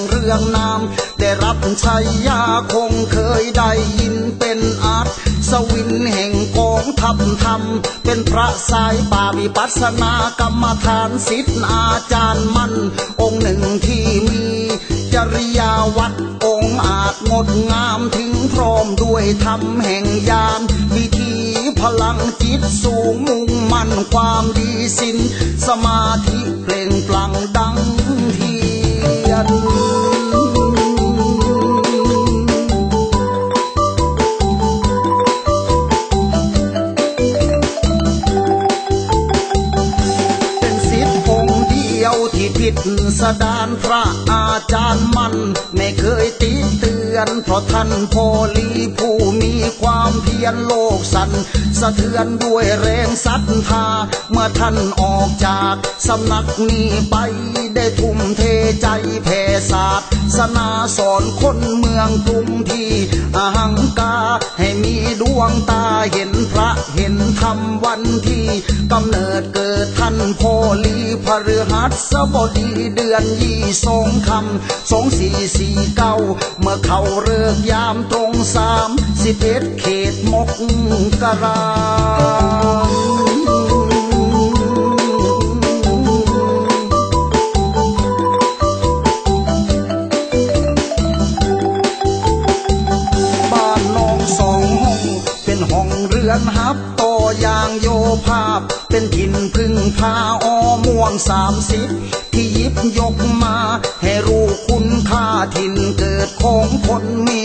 เสียงเรื่องนามได้รับชัยยาคงเคยได้ยินเป็นอาร์ตสวินแห่งกองทัพธรรม เป็นพระสายป่าวิปัสสนากรรมฐานสิทธิ์อาจารย์มันองค์หนึ่งที่มีจริยาวัดองค์อาจงดงามถึงพร้อมด้วยธรรมแห่งยานวิธีพลังจิตสูงมุ่งมั่นความดีสิน สมาธิเปล่งปลั่งดังเทียน สดานพระอาจารย์มัน ไม่เคยติเตือน เพราะท่านโพลีผู้มีความเพียรโลกสัน สะเทือนด้วยแรงศรัทธา เมื่อท่านออกจากสำนักนี้ไปได้ทุ่มเทใจแผ่ศา สสนาสอนคนเมืองกรุงที่อหังกาให้มีดวงตาเห็นพระเห็นธรรมวันที่กำเนิดเกิดท่านโพลีพฤหัสบดีเดือนยี่สองคำสองสี่สี่เก้าเมื่อเขาเลิกยามตรงสามสิบเอ็ดเขตมกกรา one me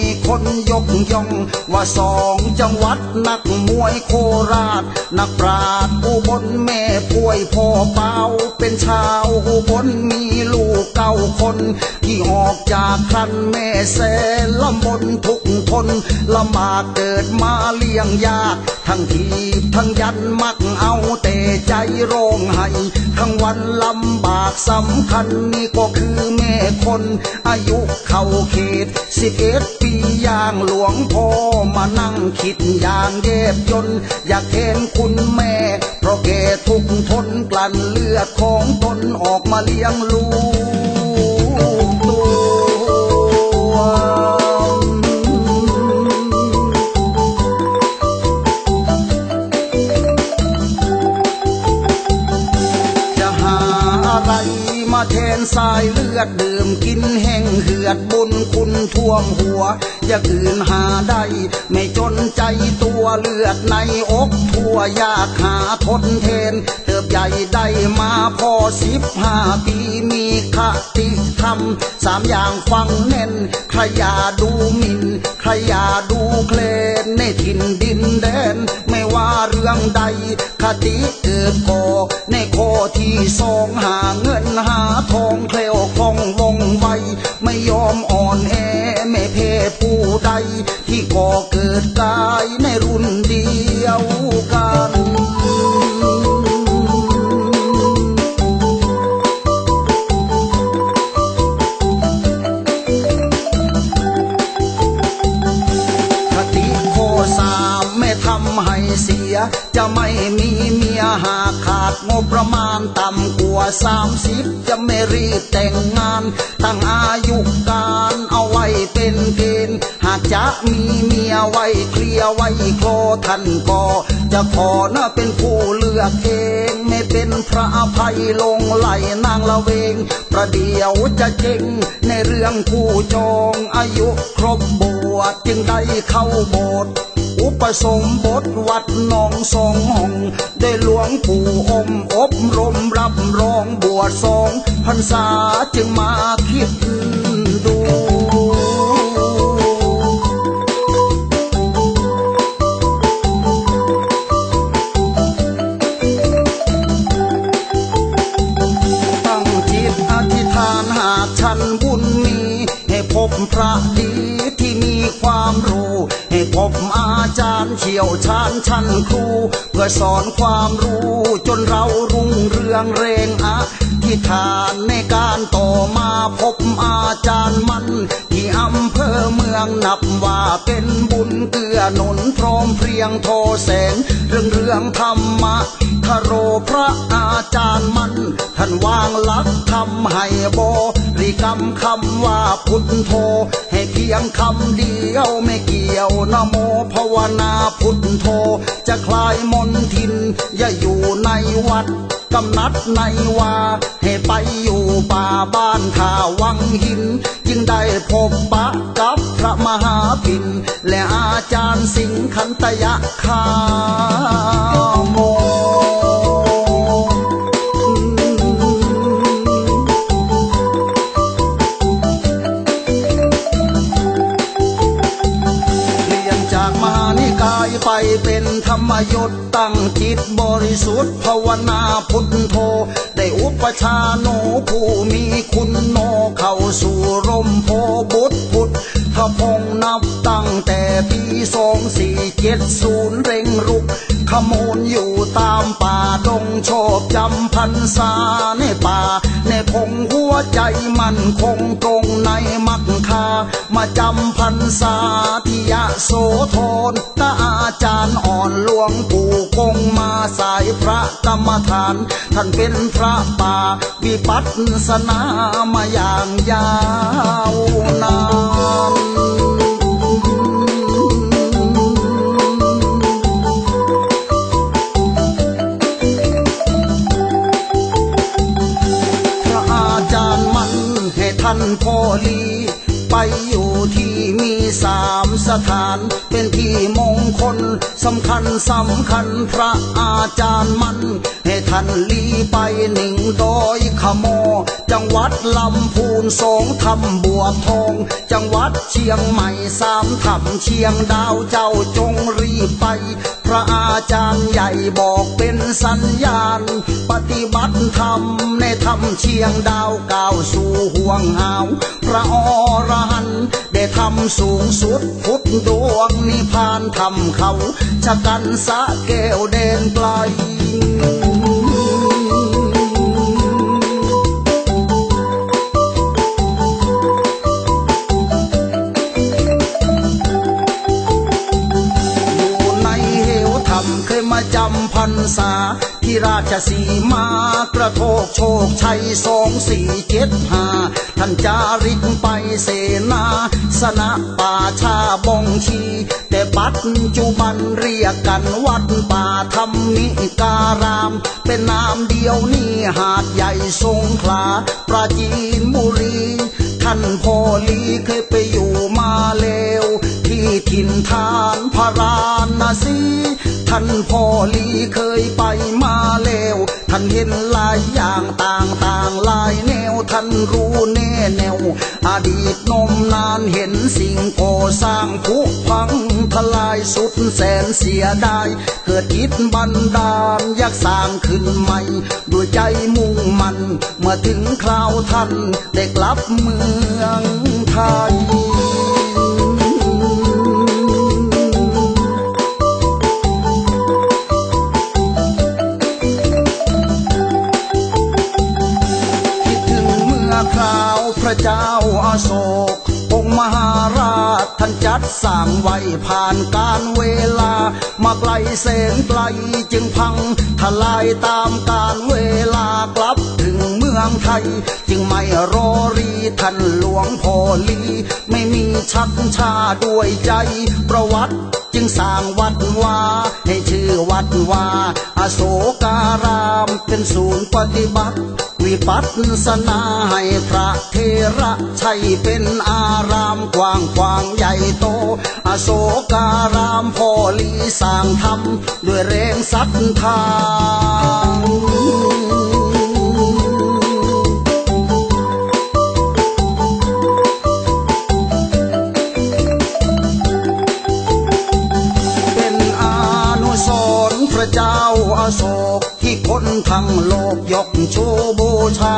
ย่องว่าสองจังหวัดนักมวยโคราช นักปราดอุบลแม่ป่วยพ่อเป่าเป็นชาวอุบลมีลูกเก้าคน ที่ออกจากครันแม่แสนลำบนทุกทนลำบาเกิดมาเลี้ยงยาก ทั้งทีทั้งยันมักเอาแต่ใจร้องไห้ทั้งวันลำบากสำคัญนี่ก็คือแม่คน อายุเข้าเขตสิบเอ็ดปีอย่างหลวงพ่อมานั่งคิดอย่างเย็บยนอยากเห็นคุณแม่ เพราะแกทุกทนกลั่นเลือดของตนออกมาเลี้ยงลูก สายเลือดดื่มกินแห้งเหือดบุญคุณท่วมหัว อย่าอื่นหาได้ไม่จนใจตัวเลือดในอกทั่วยากหาทนแทน ติบใหญ่ได้มาพอสิบห้าปีมีคติธรรมสามอย่างฟังแน่นใครอย่าดูหมินใครอย่าดูเคลนในถิ่นดินแดน ไม่ว่าเรื่องใดคติเกิดก่อในข้อที่สองหาเงินหาทองเคลวคล่องวงไวไม่ยอมอ่อนแอไม่เพผู้ใด ที่ก่อเกิดกายในรุ่นเดียว ว่าสามสิบจะไม่รีบแต่งงาน ตั้งอายุการเอาไว้เป็นเกณฑ์หากจะมีเมียไว้เคลียไว้โคลท่านก็จะขอนะเป็นผู้เลือกเองไม่เป็นพระอภัยลงไหลนางละเวง ประเดี๋ยวจะเจ๊งในเรื่องผู้จองอายุครบบวชจึงได้เข้าโบสถ์ อุปสมบทวัดนองสองห้อง ได้หลวงปู่อมอบรมรับรองบวชสองพรรษาจึงมาคิดดู บอาจารย์เชี่ยวชาญชั้นครู เพื่อสอนความรู้จนเรารุ่งเรืองเรงอะที่ฐานในการต่อมาพบอาจารย์มัน ที่อำเภอเมืองนับว่าเป็นบุญเกื้อหนุนพร้อมเพรียงโทแสงเรื่องเรื่องธรรมะ ทโรพระอาจารย์มัน ท่านวางหลักทำให้โบริกรรมคำว่าพุทโธ ให้เพียงคำเดียวไม่เกี่ยวนโมภาวนาพุทโธ จะคลายมนทิน อย่าอยู่ในวัดกำนัดในวาให้ไปอยู่ป่าบ้านท่าวังหิน จึงได้พบปะกับพระมหาปินและอาจารย์สิงคันตยะคาโม นิกายไปเป็นธรรมยศตั้งจิตบริสุทธิ์ภาวนาพุทโธได้อุปชาโนผู้มีคุณโนเข้าสู่ร่มโพบุตรพุทธพงนับตั้งแต่ปีสองสี่เจ็ดศูนย์เร่งรุก มนอยู่ตามป่าดงชอบจำพันษาในป่า ในพงหัวใจมันคงตรงในมักคา มาจำพันษาที่ยะโสธรตาอาจารย์อ่อนหลวงปู่คงมาสายพระกรรมฐาน ท่านเป็นพระป่าวิปัสสนามาอย่างยาวนาน ท่านพ่อลี ไปอยู่ที่มีสามสถาน เป็นที่มงคลสำคัญสำคัญพระอาจารย์มัน ให้ท่านลีไปหนึ่งดอยขโมจังหวัดลำพูนสองทำบัวทอง จังหวัดเชียงใหม่สามทำเชียงดาวเจ้าจงรีบไป พระอาจารย์ใหญ่บอกเป็นสัญญาณ ปฏิบัติธรรมในธรรมเชียงดาวก้าวสู่ห่วงหาว พระอรหันต์ได้ทำสูงสุดพุทธดวงนิพพานทำเขาชะกันสะแก้วเดนไกล ษา ที่ราชสีมากระโทกโชคชัยสองสี่เจ็ดห้าท่านจาริกไปเสนา สนะป่าชาบงชี แต่ปัจจุบันเรียกกันวัดป่าธรรมิการาม เป็นนามเดียวนี่หาดใหญ่สงขลาปราจีนบุรีท่านพ่อลีเคยไปอยู่มาแล้ว ถิ่นฐานพระราณสีท่านพ่อลีเคยไปมาแล้ว ท่านเห็นหลายอย่างต่างต่างๆหลายแนว ท่านรู้แน่แนว อดีตนมนานเห็นสิ่งก่อสร้างผุพังทลายสุดแสนเสียดาย เกิดจิตบันดาลอยากสร้างขึ้นใหม่ด้วยใจมุ่งมันเมื่อถึงคราวท่านได้กลับเมืองไทย สร้างไว้ผ่านการเวลา มาไกลแสนไกลจึงพังทลายตามการเวลากลับถึงเมื องไทย จึงไม่รอรีท่านหลวงพ่อลี ไม่มีชักชาด้วยใจประวัติจึงสร้างวัดวาให้ชื่อวัดวาอโศการามเป็นศูนย์ปฏิบัติ วิปัสสนาให้พระเทระใช่เป็นอารามกว้างขวางใหญ่โต อโศการามพ่อลีสร้างทำด้วยแรงศรัทธา ทั้งโลกยกชูบูชา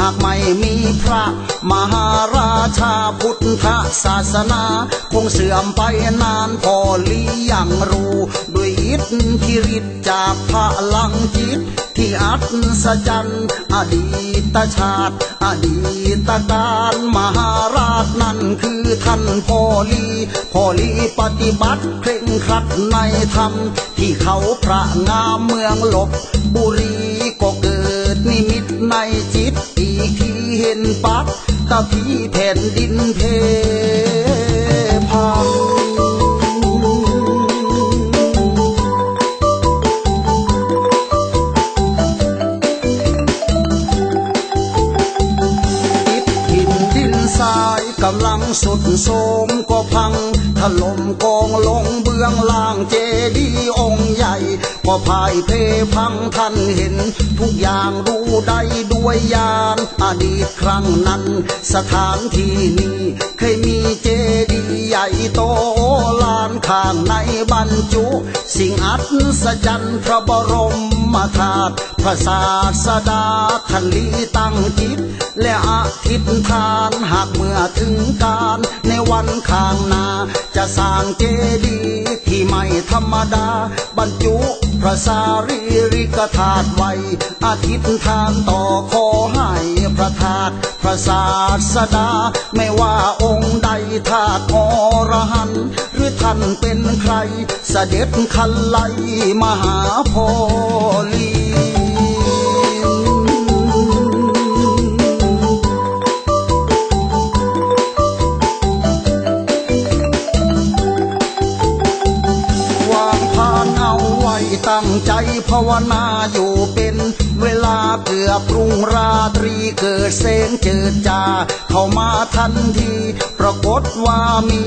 หากไม่มีพระมหาราชาพุทธศาสนา คงเสื่อมไปนานพอลียังรู้ ด้วยอิทธิฤทธิ์จากพลังจิต ที่อัศจรรย์อดีตชาติ อดีตการมหา ท่านพอลีพอลีปฏิบัติเคร่งครัดในธรรม ที่เขาพระงามเมืองลบบุรีก็เกิดนิมิตในจิต อีกที่เห็นปักตะพีแผ่นดินเพพัง สุดโทรมก็พังถล่มกองลงเบื้องล่างเจดีย์องค์ใหญ่ ก็พ่ายเพพังท่านเห็น ทุกอย่างรู้ได้ด้วยญาณอดีตครั้งนั้น สถานที่นี้เคยมีเจดีย์ใหญ่โตลานข้างในบรรจุ สิ่งอัศจรรย์พระบรม พระศาสดาท่านลีตั้งจิต และอธิษฐานหากเมื่อถึงการในวันข้างหน้า จะสร้างเจดีย์ที่ไม่ธรรมดา บรรจุพระสารีริกธาตุไว้อธิษฐานต่อขอให้พระธาตุพระศาสดา ไม่ว่าองค์ใดธาตุอรหันต์หรือท่านเป็นใคร เสด็จคันไลมหาโพลี วนาอยู่เป็นเวลาเกือบรุ่งรา ตรีเกิดเสงเจิดจา เข้ามาทันที ปรากฏว่ามี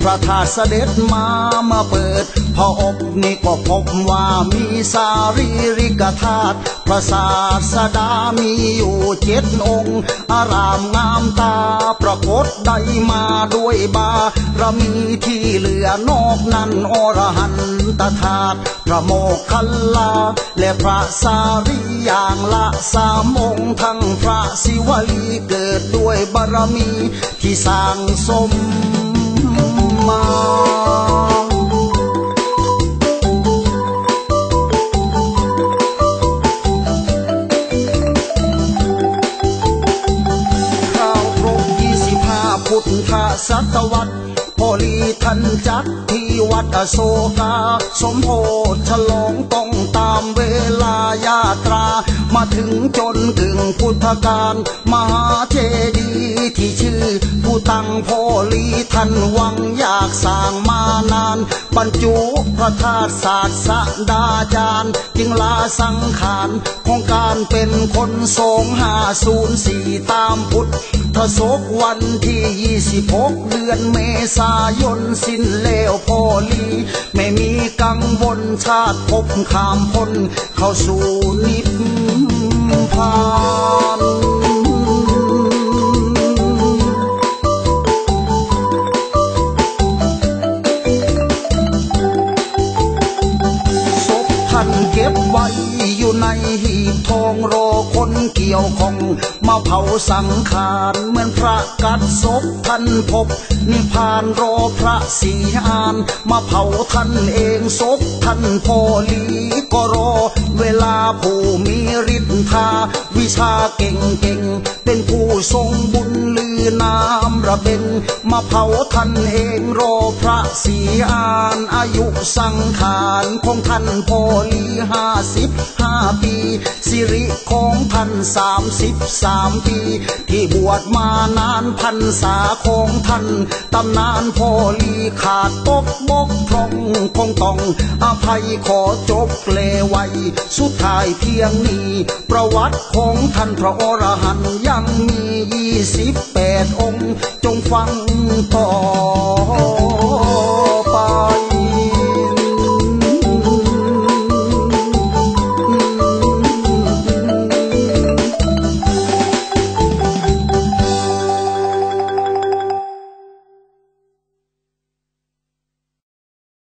พระธาตุเสด็จมามาเปิด พออบนี่ก็พบว่ามีสารีริกธาตุพระศาสดามีอยู่เจ็ดองค์ อารามงามตา ปรากฏได้มาด้วยบารมีที่เหลือนอกนั้นอรหันตธาตุพระโมคคัลลา และพระสารีอย่างละสามองค์ทั้งพระศิวลีเกิดด้วยบารมีที่สร้างสมมาข้าวครบยี่สิบห้าพุทธศตวรรษพอลีทันจัดที่วัดอโศกาสมโพธฉลองต้องตามเวลายาต รา มาถึงจนถึงพุทธกาลมหาเจดีย์ที่ชื่อ ตั้งโพลีท่านหวังอยากสร้างมานานบรรจุพระธาตุศาสตร์สดาจารย์จึงลาสังขารของการเป็นคนทรงห้าศูนย์สี่ตามพุทธศกวันที่26เดือนเมษายนสิ้นแล้วพอลี ไม่มีกังวลชาติภพขามพ้นเข้าสู่นิพพาน สังขารเหมือนพระกัดศพท่านพบ นิพานรอพระสีอาน มาเผาท่านเองศพท่านพอลีก็รอ เวลาผู้มีฤทธา วิชาเก่งเก่งๆเป็นผู้ทรงบุญลือนามระเบนมาเผาท่านเองรอพระสีอานอายุสังขารของท่านพอลีห้าสิบห้าปี สิริของท่านสามสิบสามปี ที่บวชมานานพันษาของท่านตำนานพอลีขาดตกบกพร่องคงต้องอภัยขอจบเลไว้สุดท้ายเพียงนี้ ประวัติของท่านพระอรหันยังมียี่สิบแปดองค์ จงฟังต่อไป